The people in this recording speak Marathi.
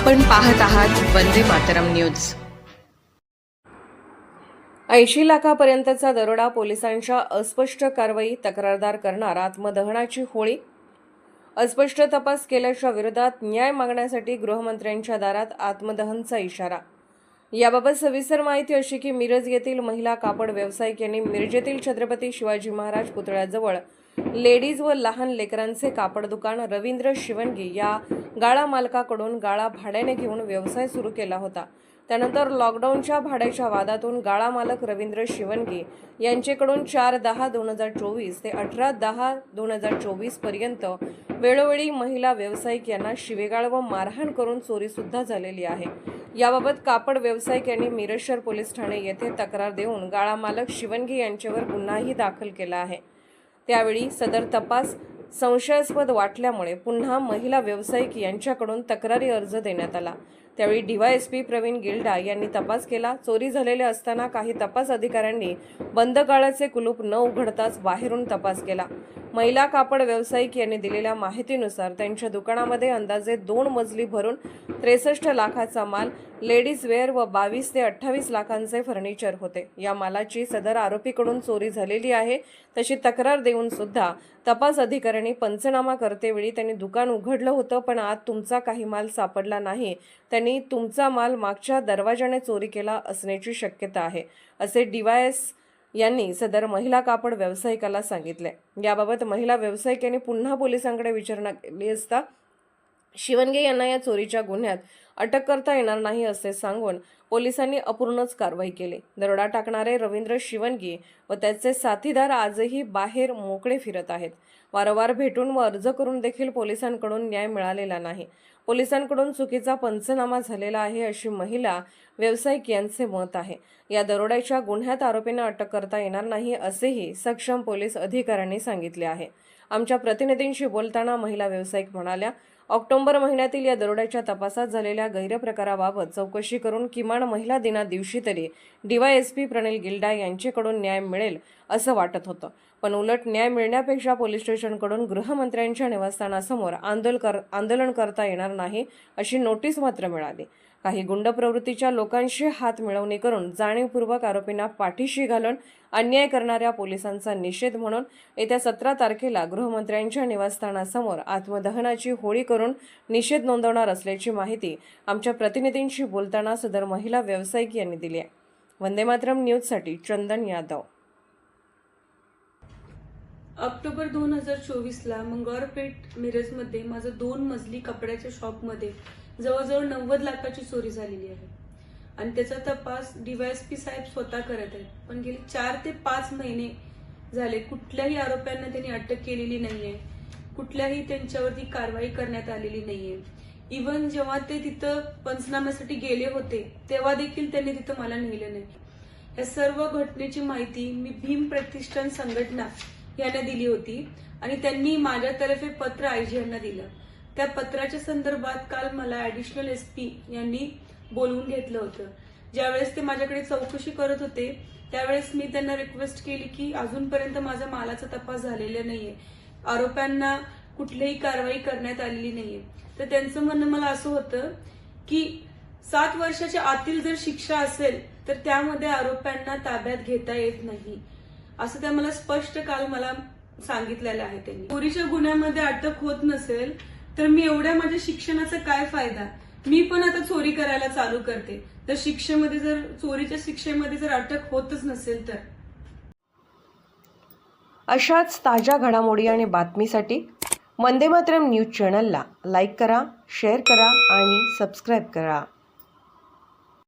आपण पाहत आहात वंदे मातरम न्यूज. ऐंशी लाखापर्यंतचा दरोडा पोलिसांच्या अस्पष्ट कारवाई तक्रारदार करणार आत्मदहनाची होळी? अस्पष्ट तपास केल्याच्या विरोधात न्याय मागण्यासाठी गृहमंत्र्यांच्या दारात आत्मदहनचा इशारा. याबाबत सविस्तर माहिती अशी की मिरज येथील महिला कापड व्यावसायिक यांनी मिरजेतील छत्रपती शिवाजी महाराज पुतळ्याजवळ लेडीज व लहान लेकरांचे कापड दुकान रवींद्र शिवणगी या गाळा मालकाकडून गाळा भाड्याने घेऊन व्यवसाय सुरू केला होता. त्यानंतर लॉकडाऊनच्या भाड्याच्या वादातून गाळा मालक रवींद्र शिवणगी यांचेकडून चार दहा दोन हजार चोवीस ते अठरा दहा दोन हजार चोवीसपर्यंत वेळोवेळी महिला व्यावसायिक यांना शिवेगाळ व मारहाण करून चोरीसुद्धा झालेली आहे. याबाबत कापड व्यावसायिक यांनी मिरजशर पोलीस ठाणे येथे तक्रार देऊन गाळा मालक शिवणगी यांच्यावर गुन्हाही दाखल केला आहे. त्यावेळी सदर तपास संशयास्पद वाटल्यामुळे पुन्हा महिला व्यावसायिक यांच्याकडून तक्रारी अर्ज देण्यात आला. त्यावेळी डीवायएसपी प्रवीण गिल्डा यांनी तपास केला. चोरी झालेले असताना काही तपास अधिकाऱ्यांनी बंद काळाचे कुलूप न उघडताच बाहेरून तपास केला. महिला कापड व्यावसायिक यांनी दिलेल्या माहितीनुसार त्यांच्या दुकानामध्ये अंदाजे दोन मजली भरून त्रेसष्ट लाखाचा माल लेडीज वेअर व बावीस ते अठ्ठावीस लाखांचे फर्निचर होते. या मालाची सदर आरोपीकडून चोरी झालेली आहे. तशी तक्रार देऊन सुद्धा तपास अधिकाऱ्यांनी पंचनामा करतेवेळी त्यांनी दुकान उघडलं होतं पण आत तुमचा काही माल सापडला नाही. त्यांनी तुमचा माल मागच्या दरवाजाने चोरी केला असण्याची शक्यता आहे असे डीवायएस यांनी सदर महिला कापड व्यावसायिकाला सांगितले. याबाबत महिला व्यावसायिक यांनी पुन्हा पोलिसांकडे विचारणा केली असता शिवणगे यांना या चोरीच्या गुन्ह्यात अटक करता येणार नाही असे सांगून पोलिसांनी अपूर्णच कारवाई केली. दरोडा टाकणारे रवींद्र शिवणगी व त्याचे साथीदार आजही बाहेर मोकळे फिरत आहेत. वारंवार भेटून व अर्ज करून देखील पोलिसांकडून न्याय मिळालेला नाही. पोलिसांकडून चुकीचा पंचनामा झालेला आहे अशी महिला व्यावसायिक यांचे मत आहे. या दरोड्याच्या गुन्ह्यात आरोपींना अटक करता येणार नाही असेही सक्षम पोलीस अधिकाऱ्यांनी सांगितले आहे. आमच्या प्रतिनिधींशी बोलताना महिला व्यावसायिक म्हणाल्या ऑक्टोबर महिन्यातील या दरोड्याच्या तपासात झालेल्या गैरप्रकाराबाबत चौकशी करून किमान महिला दिना दिवशी तरी डीवायएसपी प्रणील गिल्डा यांच्याकडून न्याय मिळेल असं वाटत होतं. पण उलट न्याय मिळण्यापेक्षा पोलीस स्टेशनकडून गृहमंत्र्यांच्या निवासस्थानासमोर आंदोलन कर आंदोलन करता येणार नाही अशी नोटीस मात्र मिळाली. काही गुंड प्रवृत्तीच्या लोकांशी हात मिळवणी करून जाणीवपूर्वक आरोपींना पाठीशी घालून अन्याय करणाऱ्या पोलिसांचा निषेध म्हणून येत्या सतरा तारखेला गृहमंत्र्यांच्या निवासस्थानासमोर आत्मदहनाची होळी करून निषेध नोंदवणार असल्याची माहिती आमच्या प्रतिनिधींशी बोलताना सदर महिला व्यावसायिक यांनी दिली आहे. वंदे मातरम न्यूजसाठी चंदन यादव. ऑक्टोबर दोन हजार चोवीसला मंगळवारपेठ मिरजमध्ये माझं दोन मजली कपड्याच्या शॉपमध्ये जवळजवळ नव्वद लाखाची चोरी झालेली आहे. आणि त्याचा तपास डीवायएसपी साहेब स्वतः करत आहेत. पण गेले चार ते पाच महिने झाले कुठल्याही आरोप्यांना त्यांनी अटक केलेली नाहीये. कुठल्याही त्यांच्यावरती कारवाई करण्यात आलेली नाहीये. इवन जेव्हा ते तिथं पंचनाम्यासाठी गेले होते तेव्हा देखील त्यांनी तिथं मला नेलं नाही. या सर्व घटनेची माहिती मी भीम प्रतिष्ठान संघटना यांना दिली होती. आणि त्यांनी माझ्यातर्फे पत्र आयजी यांना दिलं. त्या पत्राच्या संदर्भात काल मला ऍडिशनल एस पी यांनी बोलवून घेतलं होतं. ज्यावेळेस ते माझ्याकडे चौकशी करत होते त्यावेळेस मी त्यांना रिक्वेस्ट केली की अजूनपर्यंत माझा मालाचा तपास झालेला नाहीये. आरोप्यांना कुठलीही कारवाई करण्यात आलेली नाहीये. तर त्यांचं म्हणणं मला असं होतं की सात वर्षाच्या आतील जर शिक्षा असेल तर त्यामध्ये आरोप्यांना ताब्यात घेता येत नाही. असं त्या मला स्पष्ट काल मला सांगितलेलं आहे त्यांनी. चोरीच्या गुन्ह्यामध्ये अटक होत नसेल तर मी एवढ्या माझ्या शिक्षणाचा काय फायदा? मी पण आता चोरी करायला चालू करते. तर शिक्षेमध्ये जर चोरीच्या शिक्षेमध्ये जर अटक होतच नसेल तर? अशाच ताज्या घडामोडी आणि बातमीसाठी वंदे मातरम न्यूज चॅनलला लाईक करा शेअर करा आणि सबस्क्राईब करा.